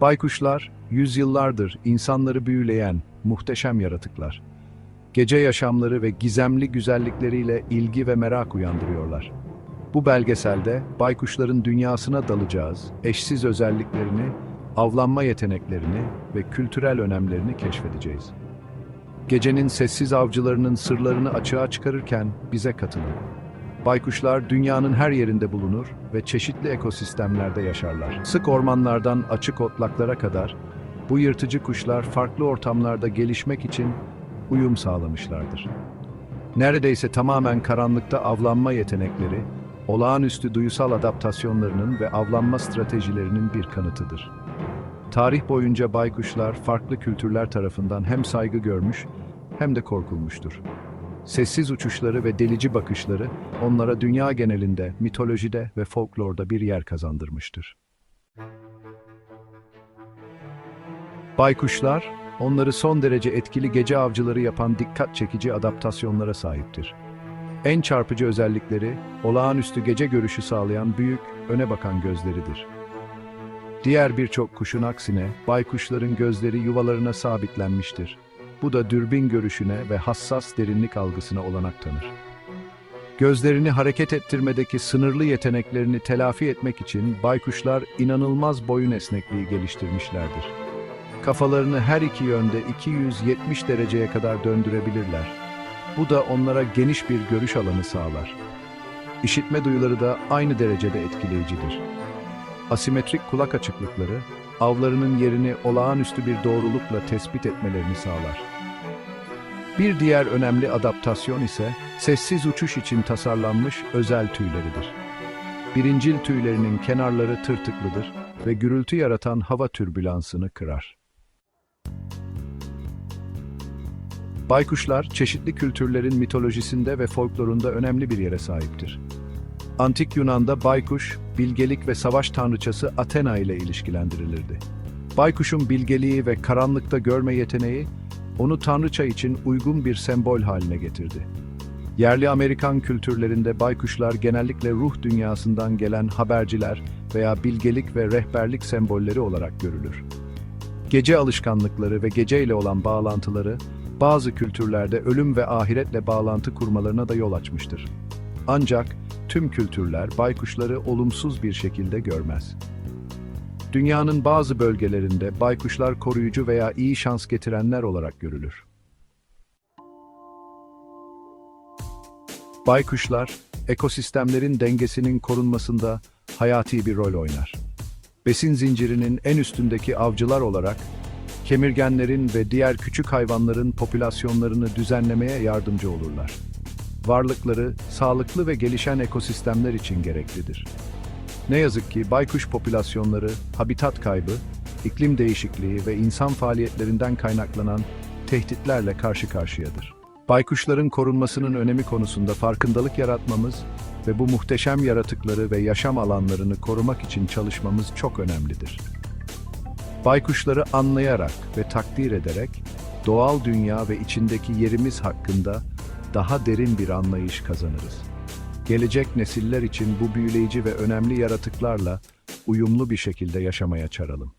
Baykuşlar, yüzyıllardır insanları büyüleyen muhteşem yaratıklar. Gece yaşamları ve gizemli güzellikleriyle ilgi ve merak uyandırıyorlar. Bu belgeselde baykuşların dünyasına dalacağız, eşsiz özelliklerini, avlanma yeteneklerini ve kültürel önemlerini keşfedeceğiz. Gecenin sessiz avcılarının sırlarını açığa çıkarırken bize katılın. Baykuşlar dünyanın her yerinde bulunur ve çeşitli ekosistemlerde yaşarlar. Sık ormanlardan açık otlaklara kadar bu yırtıcı kuşlar farklı ortamlarda gelişmek için uyum sağlamışlardır. Neredeyse tamamen karanlıkta avlanma yetenekleri, olağanüstü duysal adaptasyonlarının ve avlanma stratejilerinin bir kanıtıdır. Tarih boyunca baykuşlar farklı kültürler tarafından hem saygı görmüş hem de korkulmuştur. Sessiz uçuşları ve delici bakışları onlara dünya genelinde, mitolojide ve folklorda bir yer kazandırmıştır. Baykuşlar, onları son derece etkili gece avcıları yapan dikkat çekici adaptasyonlara sahiptir. En çarpıcı özellikleri, olağanüstü gece görüşü sağlayan büyük, öne bakan gözleridir. Diğer birçok kuşun aksine, baykuşların gözleri yuvalarına sabitlenmiştir. Bu da dürbün görüşüne ve hassas derinlik algısına olanak tanır. Gözlerini hareket ettirmedeki sınırlı yeteneklerini telafi etmek için baykuşlar inanılmaz boyun esnekliği geliştirmişlerdir. Kafalarını her iki yönde 270 dereceye kadar döndürebilirler. Bu da onlara geniş bir görüş alanı sağlar. İşitme duyuları da aynı derecede etkileyicidir. Asimetrik kulak açıklıkları, avlarının yerini olağanüstü bir doğrulukla tespit etmelerini sağlar. Bir diğer önemli adaptasyon ise sessiz uçuş için tasarlanmış özel tüyleridir. Birincil tüylerinin kenarları tırtıklıdır ve gürültü yaratan hava türbülansını kırar. Baykuşlar, çeşitli kültürlerin mitolojisinde ve folklorunda önemli bir yere sahiptir. Antik Yunan'da baykuş, bilgelik ve savaş tanrıçası Athena ile ilişkilendirilirdi. Baykuşun bilgeliği ve karanlıkta görme yeteneği, onu tanrıça için uygun bir sembol haline getirdi. Yerli Amerikan kültürlerinde baykuşlar genellikle ruh dünyasından gelen haberciler veya bilgelik ve rehberlik sembolleri olarak görülür. Gece alışkanlıkları ve geceyle olan bağlantıları, bazı kültürlerde ölüm ve ahiretle bağlantı kurmalarına da yol açmıştır. Ancak tüm kültürler baykuşları olumsuz bir şekilde görmez. Dünyanın bazı bölgelerinde baykuşlar koruyucu veya iyi şans getirenler olarak görülür. Baykuşlar, ekosistemlerin dengesinin korunmasında hayati bir rol oynar. Besin zincirinin en üstündeki avcılar olarak, kemirgenlerin ve diğer küçük hayvanların popülasyonlarını düzenlemeye yardımcı olurlar. Varlıkları, sağlıklı ve gelişen ekosistemler için gereklidir. Ne yazık ki baykuş popülasyonları, habitat kaybı, iklim değişikliği ve insan faaliyetlerinden kaynaklanan tehditlerle karşı karşıyadır. Baykuşların korunmasının önemi konusunda farkındalık yaratmamız ve bu muhteşem yaratıkları ve yaşam alanlarını korumak için çalışmamız çok önemlidir. Baykuşları anlayarak ve takdir ederek doğal dünya ve içindeki yerimiz hakkında daha derin bir anlayış kazanırız. Gelecek nesiller için bu büyüleyici ve önemli yaratıklarla uyumlu bir şekilde yaşamaya çağıralım.